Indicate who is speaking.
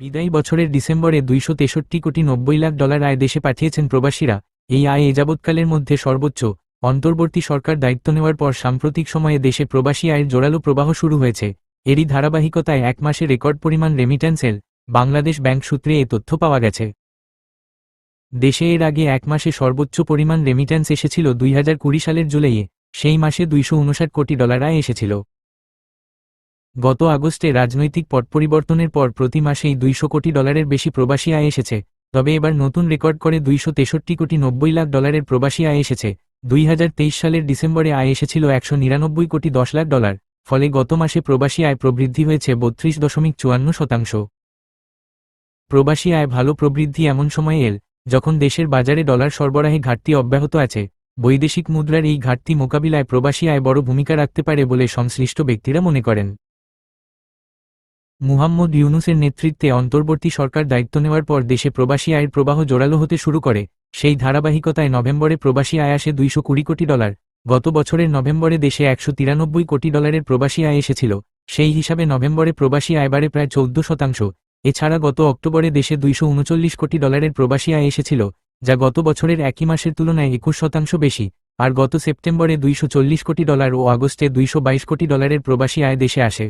Speaker 1: বিদায়ী বছরের ডিসেম্বরে দুইশো তেষট্টি কোটি নব্বই লাখ ডলার আয় দেশে পাঠিয়েছেন প্রবাসীরা। এই আয় এ যাবৎকালের মধ্যে সর্বোচ্চ। অন্তর্বর্তী সরকার দায়িত্ব নেওয়ার পর সাম্প্রতিক সময়ে দেশে প্রবাসী আয়ের জোরালো প্রবাহ শুরু হয়েছে। এরই ধারাবাহিকতায় এক মাসে রেকর্ড পরিমাণ রেমিট্যান্সেল বাংলাদেশ ব্যাংক সূত্রে এ তথ্য পাওয়া গেছে। দেশে এর আগে এক মাসে সর্বোচ্চ পরিমাণ রেমিট্যান্স এসেছিল দুই হাজার কুড়ি সালের জুলাইয়ে। সেই মাসে দুইশো ঊনষাট কোটি ডলার আয় এসেছিল। গত আগস্টে রাজনৈতিক পট পরিবর্তনের পর প্রতি মাসেই দুইশো কোটি ডলারের বেশি প্রবাসী আয় এসেছে, তবে এবার নতুন রেকর্ড করে দুইশো তেষট্টি কোটি নব্বই লাখ ডলারের প্রবাসী আয় এসেছে। দুই হাজার তেইশ সালের ডিসেম্বরে আয় এসেছিল একশো নিরানব্বই কোটি দশ লাখ ডলার, ফলে গত মাসে প্রবাসী আয় প্রবৃদ্ধি হয়েছে বত্রিশ দশমিক চুয়ান্ন শতাংশ। প্রবাসী আয় ভালো প্রবৃদ্ধি এমন সময়ে এল, যখন দেশের বাজারে ডলার সরবরাহে ঘাটতি অব্যাহত আছে। বৈদেশিক মুদ্রার এই ঘাটতি মোকাবিলায় প্রবাসী আয় বড় ভূমিকা রাখতে পারে বলে সংশ্লিষ্ট ব্যক্তিরা মনে করেন। মুহাম্মদ ইউনুসের নেতৃত্বে অন্তর্বর্তী সরকার দায়িত্ব নেওয়ার পর দেশে প্রবাসী আয়ের প্রবাহ জোরালো হতে শুরু করে। সেই ধারাবাহিকতায় নভেম্বরে প্রবাসী আয় আসে দুইশো কুড়ি কোটি ডলার। গত বছরের নভেম্বরে দেশে একশো তিরানব্বই কোটি ডলারের প্রবাসী আয় এসেছিল। সেই হিসাবে নভেম্বরে প্রবাসী আয় বাড়ে প্রায় চৌদ্দ শতাংশ। এছাড়া গত অক্টোবরে দেশে দুইশো উনচল্লিশ কোটি ডলারের প্রবাসী আয় এসেছিল, যা গত বছরের একই মাসের তুলনায় একুশ শতাংশ বেশি। আর গত সেপ্টেম্বরে দুইশো চল্লিশ কোটি ডলার ও আগস্টে দুইশো বাইশ কোটি ডলারের প্রবাসী আয় দেশে আসে।